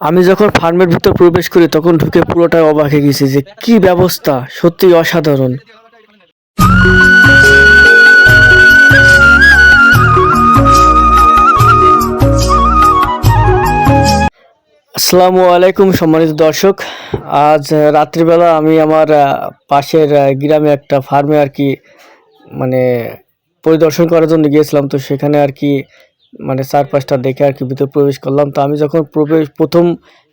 আমি যখন ফার্মের ভিতর প্রবেশ করি, তখন ঢুকে পুরোটাই অবাক হয়ে গেছি যে কি ব্যবস্থা সত্যি অসাধারণ। আসসালামু আলাইকুম সম্মানিত দর্শক। আজ রাত্রিবেলা আমি আমার পাশের গ্রামে একটা ফার্মে আর কি মানে পরিদর্শন করার জন্য গিয়েছিলাম। তো সেখানে আর কি মানে চারপাশটা দেখে আর কি ভিতরে প্রবেশ করলাম। তো আমি যখন প্রবেশ, প্রথম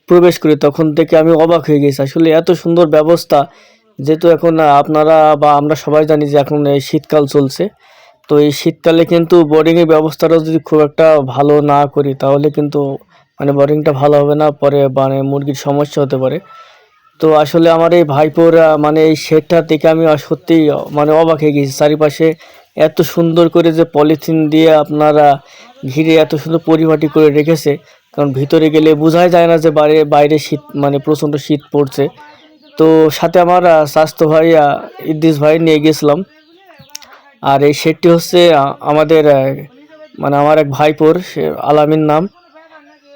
প্রবেশ করি তখন থেকে আমি অবাক হয়ে গেছি। আসলে এত সুন্দর ব্যবস্থা, যেহেতু এখন আপনারা বা আমরা সবাই জানি যে এখন শীতকাল চলছে, তো এই শীতকালে কিন্তু বোর্ডিংয়ের ব্যবস্থাটা যদি খুব একটা ভালো না করি, তাহলে কিন্তু মানে বোর্ডিংটা ভালো হবে না, পরে মানে মুরগির সমস্যা হতে পারে। তো আসলে আমার এই ভাইপোর মানে এই শেডটা থেকে আমি সত্যিই মানে অবাক হয়ে গেছি। চারিপাশে এত সুন্দর করে যে পলিথিন দিয়ে আপনারা ঘিরে এত সুন্দর পরিপাটি করে রেখেছে, কারণ ভিতরে গেলে বোঝাই যায় না যে বাইরে বাইরে শীত মানে প্রচণ্ড শীত পড়ছে। তো সাথে আমার স্বাস্থ্য ভাইয়া ইদ্দিস ভাই নিয়ে গেছিলাম। আর এই শেডটি হচ্ছে আমাদের মানে আমার এক ভাইপোর, সে আলামিন নাম।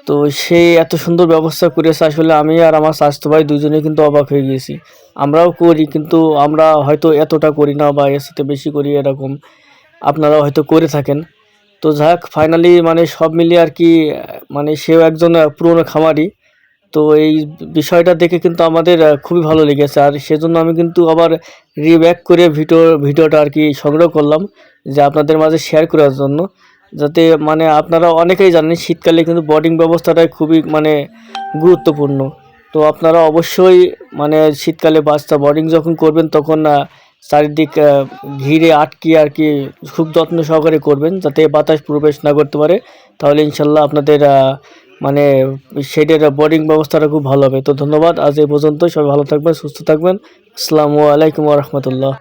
তো সে এত সুন্দর ব্যবস্থা করেছে, আসলে আমি আর আমার স্বাস্থ্য ভাই দুজনে কিন্তু অবাক হয়ে গেছি। আমরাও করি, কিন্তু আমরা হয়তো এতটা করি না বা এর সাথে বেশি করি এরকম আপনারা হয়তো করে থাকেন। তো যাক ফাইনালি মানে সব মিলিয়ে আর কি মানে সেও একজন পুরনো খামারি। তো এই বিষয়টা দেখে কিন্তু আমাদের খুবই ভালো লেগেছে, আর সেজন্য আমি কিন্তু আবার রিব্যাক করে ভিডিও, ভিডিওটা আর কি সংগ্রহ করলাম, যে আপনাদের মাঝে শেয়ার করার জন্য। যাতে মানে আপনারা অনেকেই জানেন শীতকালে কিন্তু বোর্ডিং ব্যবস্থাটাই খুবই মানে গুরুত্বপূর্ণ। তো আপনারা অবশ্যই মানে শীতকালে বাচ্চা বোর্ডিং যখন করবেন তখন চারিদিক ঘিরে আটকে আর কি খুব যত্ন সহকারে করবেন যাতে বাতাস প্রবেশ না করতে পারে। তাহলে ইনশাল্লাহ আপনাদের মানে শেডের বোর্ডিং ব্যবস্থাটা খুব ভালো হবে। তো ধন্যবাদ, আজ এই পর্যন্ত সবাই ভালো থাকবেন, সুস্থ থাকবেন। আসসালামু আলাইকুম রহমতুল্লাহ।